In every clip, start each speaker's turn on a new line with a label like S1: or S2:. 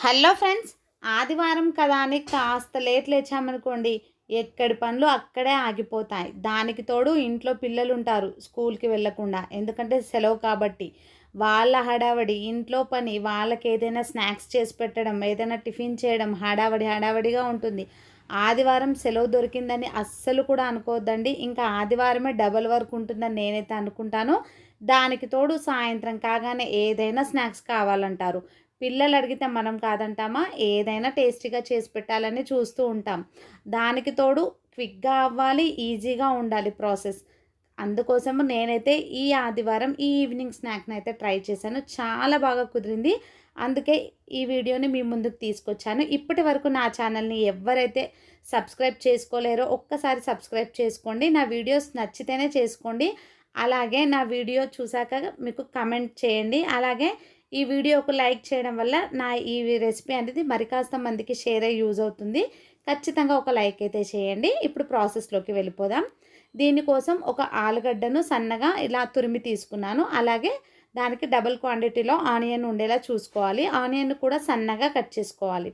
S1: Hello friends ఆదివారం కదా అని కాస్త లేట్ లేచామనుకోండి ఎక్కడి పనులు అక్కడే ఆగిపోతాయి. దానికి తోడు ఇంట్లో పిల్లలు ఉంటారు స్కూల్కి వెళ్ళకుండా. ఎందుకంటే సెలవు కాబట్టి. వాళ్ళ హడావడి ఇంట్లో పని వాళ్ళకి ఏదైనా స్నాక్స్ చేసి పెట్టడం ఏదైనా టిఫిన్ చేయడం హడావడి హడావడిగా ఉంటుంది. ఆదివారం సెలవు దొరికిందని అస్సలు కూడా అనుకోవద్దండి. ఇంకా ఆదివారమే డబల్ వర్క్ ఉంటుందని నేనైతే అనుకుంటాను. దానికి తోడు సాయంత్రం కాగానే ఏదైనా స్నాక్స్ కావాలంటారు. పిల్లలు అడిగితే మనం కాదంటామా? ఏదైనా టేస్టీగా చేసి పెట్టాలని చూస్తూ ఉంటాం. దానికి తోడు క్విక్గా అవ్వాలి ఈజీగా ఉండాలి ప్రాసెస్. అందుకోసము నేనైతే ఈ ఆదివారం ఈ ఈవినింగ్ స్నాక్ని అయితే ట్రై చేశాను. చాలా బాగా కుదిరింది. అందుకే ఈ వీడియోని మీ ముందుకు తీసుకొచ్చాను. ఇప్పటి వరకు నా ఛానల్ని ఎవరైతే సబ్స్క్రైబ్ చేసుకోలేరో ఒక్కసారి సబ్స్క్రైబ్ చేసుకోండి. నా వీడియోస్ నచ్చితేనే చేసుకోండి. అలాగే నా వీడియో చూశాక మీకు కమెంట్ చేయండి. అలాగే ఈ వీడియోకు లైక్ చేయడం వల్ల నా ఈ రెసిపీ అనేది మరి కాస్త మందికి షేర్ అయ్యి యూజ్ అవుతుంది. ఖచ్చితంగా ఒక లైక్ అయితే చేయండి. ఇప్పుడు ప్రాసెస్లోకి వెళ్ళిపోదాం. దీనికోసం ఒక ఆలుగడ్డను సన్నగా ఇలా తురిమి తీసుకున్నాను. అలాగే దానికి డబుల్ క్వాంటిటీలో ఆనియన్ ఉండేలా చూసుకోవాలి. ఆనియన్ కూడా సన్నగా కట్ చేసుకోవాలి.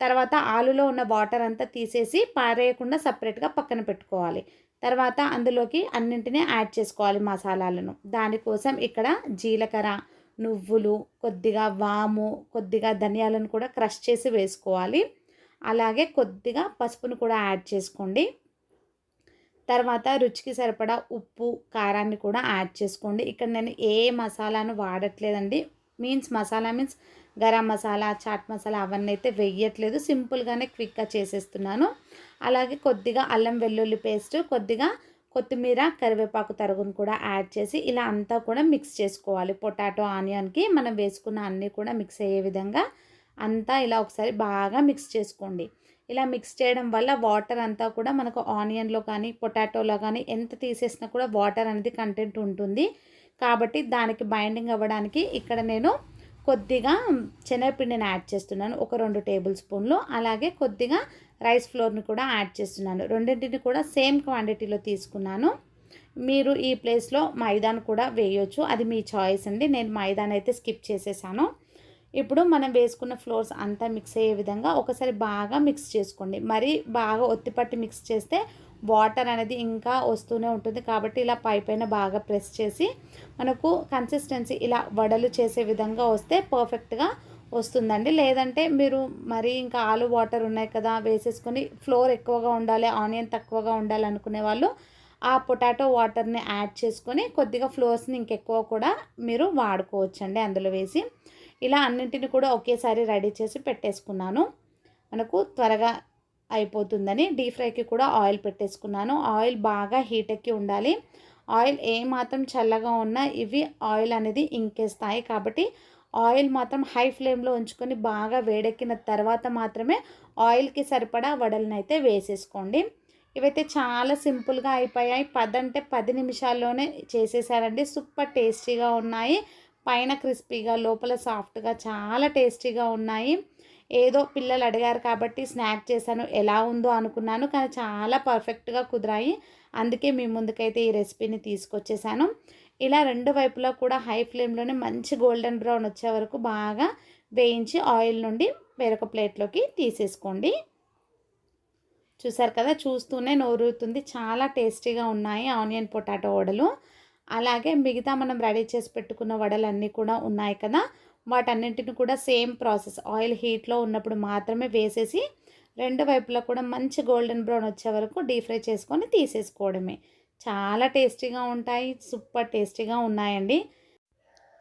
S1: తర్వాత ఆలులో ఉన్న వాటర్ అంతా తీసేసి పారేయకుండా సపరేట్గా పక్కన పెట్టుకోవాలి. తర్వాత అందులోకి అన్నింటినీ యాడ్ చేసుకోవాలి మసాలాలను. దానికోసం ఇక్కడ జీలకర్ర నువ్వులు కొద్దిగా వాము కొద్దిగా ధనియాలను కూడా క్రష్ చేసి వేసుకోవాలి. అలాగే కొద్దిగా పసుపును కూడా యాడ్ చేసుకోండి. తర్వాత రుచికి సరిపడా ఉప్పు కారాన్ని కూడా యాడ్ చేసుకోండి. ఇక్కడ నేను ఏ మసాలాను వాడట్లేదండి. మీన్స్ మసాలా మీన్స్ గరం మసాలా చాట్ మసాలా అవన్నీ అయితే వెయ్యట్లేదు సింపుల్గానే క్విక్గా చేసేస్తున్నాను. అలాగే కొద్దిగా అల్లం వెల్లుల్లి పేస్ట్ కొద్దిగా కొత్తిమీర కరివేపాకు తరుగును కూడా యాడ్ చేసి ఇలా అంతా కూడా మిక్స్ చేసుకోవాలి. పొటాటో ఆనియన్కి మనం వేసుకున్న అన్నీ కూడా మిక్స్ అయ్యే విధంగా అంతా ఇలా ఒకసారి బాగా మిక్స్ చేసుకోండి. ఇలా మిక్స్ చేయడం వల్ల వాటర్ అంతా కూడా మనకు ఆనియన్లో కానీ పొటాటోలో కానీ ఎంత తీసేసినా కూడా వాటర్ అనేది కంటెంట్ ఉంటుంది. కాబట్టి దానికి బైండింగ్ అవ్వడానికి ఇక్కడ నేను కొద్దిగా శనగపిండిని యాడ్ చేస్తున్నాను. ఒక రెండు టేబుల్ స్పూన్లు. అలాగే కొద్దిగా రైస్ ఫ్లోర్ని కూడా యాడ్ చేస్తున్నాను. రెండింటిని కూడా సేమ్ క్వాంటిటీలో తీసుకున్నాను. మీరు ఈ ప్లేస్లో మైదాను కూడా వేయొచ్చు. అది మీ చాయిస్ అండి. నేను మైదాన్ అయితే స్కిప్ చేసేసాను. ఇప్పుడు మనం వేసుకున్న ఫ్లోర్స్ అంతా మిక్స్ అయ్యే విధంగా ఒకసారి బాగా మిక్స్ చేసుకోండి. మరి బాగా ఒత్తిపట్టి మిక్స్ చేస్తే వాటర్ అనేది ఇంకా వస్తూనే ఉంటుంది కాబట్టి ఇలా పై పైన బాగా ప్రెస్ చేసి మనకు కన్సిస్టెన్సీ ఇలా వడలు చేసే విధంగా వస్తే పర్ఫెక్ట్గా వస్తుందండి. లేదంటే మీరు మరీ ఇంకా ఆలు వాటర్ ఉన్నాయి కదా వేసేసుకొని ఫ్లోర్ ఎక్కువగా ఉండాలి ఆనియన్ తక్కువగా ఉండాలి అనుకునే వాళ్ళు ఆ పొటాటో వాటర్ని యాడ్ చేసుకొని కొద్దిగా ఫ్లోర్స్ని ఇంకెక్కువ కూడా మీరు వాడుకోవచ్చండి అందులో వేసి. ఇలా అన్నింటిని కూడా ఒకేసారి రెడీ చేసి పెట్టేసుకున్నాను. మనకు త్వరగా అయిపోతుందని డీప్ ఫ్రైకి కూడా ఆయిల్ పెట్టేసుకున్నాను. ఆయిల్ బాగా హీట్ ఎక్కి ఉండాలి. ఆయిల్ ఏమాత్రం చల్లగా ఉన్నా ఇవి ఆయిల్ అనేది ఇంకేస్తాయి కాబట్టి ఆయిల్ మాత్రం హై ఫ్లేమ్లో ఉంచుకొని బాగా వేడెక్కిన తర్వాత మాత్రమే ఆయిల్కి సరిపడా వడలను అయితే వేసేసుకోండి. ఇవైతే చాలా సింపుల్గా అయిపోయాయి. పది అంటే పది నిమిషాల్లోనే చేసేసారండి. సూపర్ టేస్టీగా ఉన్నాయి. పైన క్రిస్పీగా లోపల సాఫ్ట్గా చాలా టేస్టీగా ఉన్నాయి. ఏదో పిల్లలు అడిగారు కాబట్టి స్నాక్ చేశాను ఎలా ఉందో అనుకున్నాను కానీ చాలా పర్ఫెక్ట్గా కుదిరాయి. అందుకే మీ ముందుకైతే ఈ రెసిపీని తీసుకొచ్చేసాను. ఇలా రెండు వైపులా కూడా హై ఫ్లేమ్లోనే మంచి గోల్డెన్ బ్రౌన్ వచ్చే వరకు బాగా వేయించి ఆయిల్ నుండి వేరొక ప్లేట్లోకి తీసేసుకోండి. చూసారు కదా చూస్తూనే నోరుతుంది చాలా టేస్టీగా ఉన్నాయి ఆనియన్ పొటాటో వడలు. అలాగే మిగతా మనం రెడీ చేసి పెట్టుకున్న వడలన్నీ కూడా ఉన్నాయి కదా. వాటన్నింటిని కూడా సేమ్ ప్రాసెస్. ఆయిల్ హీట్లో ఉన్నప్పుడు మాత్రమే వేసేసి రెండు వైపులా కూడా మంచి గోల్డెన్ బ్రౌన్ వచ్చే వరకు డీప్ ఫ్రై చేసుకొని తీసేసుకోవడమే. చాలా టేస్టీగా ఉంటాయి సూపర్ టేస్టీగా ఉన్నాయండి.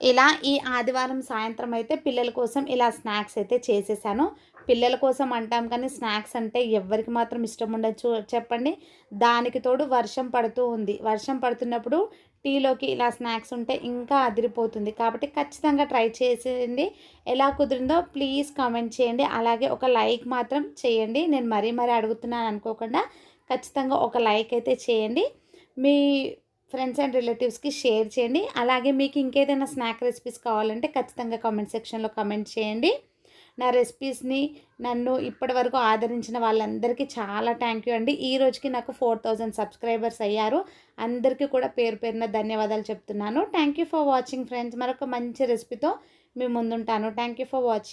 S1: ఇలా ఈ ఆదివారం సాయంత్రం అయితే పిల్లల కోసం ఇలా స్నాక్స్ అయితే చేసేసాను. పిల్లల కోసం అంటాం కానీ స్నాక్స్ అంటే ఎవరికి మాత్రం ఇష్టం ఉండొచ్చు చెప్పండి. దానికి తోడు వర్షం పడుతూ ఉంది. వర్షం పడుతున్నప్పుడు టీలోకి ఇలా స్నాక్స్ ఉంటే ఇంకా అదిరిపోతుంది. కాబట్టి ఖచ్చితంగా ట్రై చేసేయండి. ఎలా కుదిరిందో ప్లీజ్ కామెంట్ చేయండి. అలాగే ఒక లైక్ మాత్రం చేయండి. నేను మరీ మరీ అడుగుతున్నాను అనుకోకుండా ఖచ్చితంగా ఒక లైక్ అయితే చేయండి. మీ ఫ్రెండ్స్ అండ్ రిలేటివ్స్కి షేర్ చేయండి. అలాగే మీకు ఇంకేదైనా స్నాక్ రెసిపీస్ కావాలంటే ఖచ్చితంగా కామెంట్ సెక్షన్లో కామెంట్ చేయండి. నా రెసిపీస్ని నన్ను ఇప్పటి వరకు ఆదరించిన వాళ్ళందరికీ చాలా థ్యాంక్ యూ అండి. ఈ రోజుకి నాకు ఫోర్ థౌజండ్ సబ్స్క్రైబర్స్ అయ్యారు. అందరికీ కూడా పేరు పేరున ధన్యవాదాలు చెప్తున్నాను. Thank you for watching friends మరొక మంచి రెసిపీతో మీ ముందుంటాను. Thank you for watching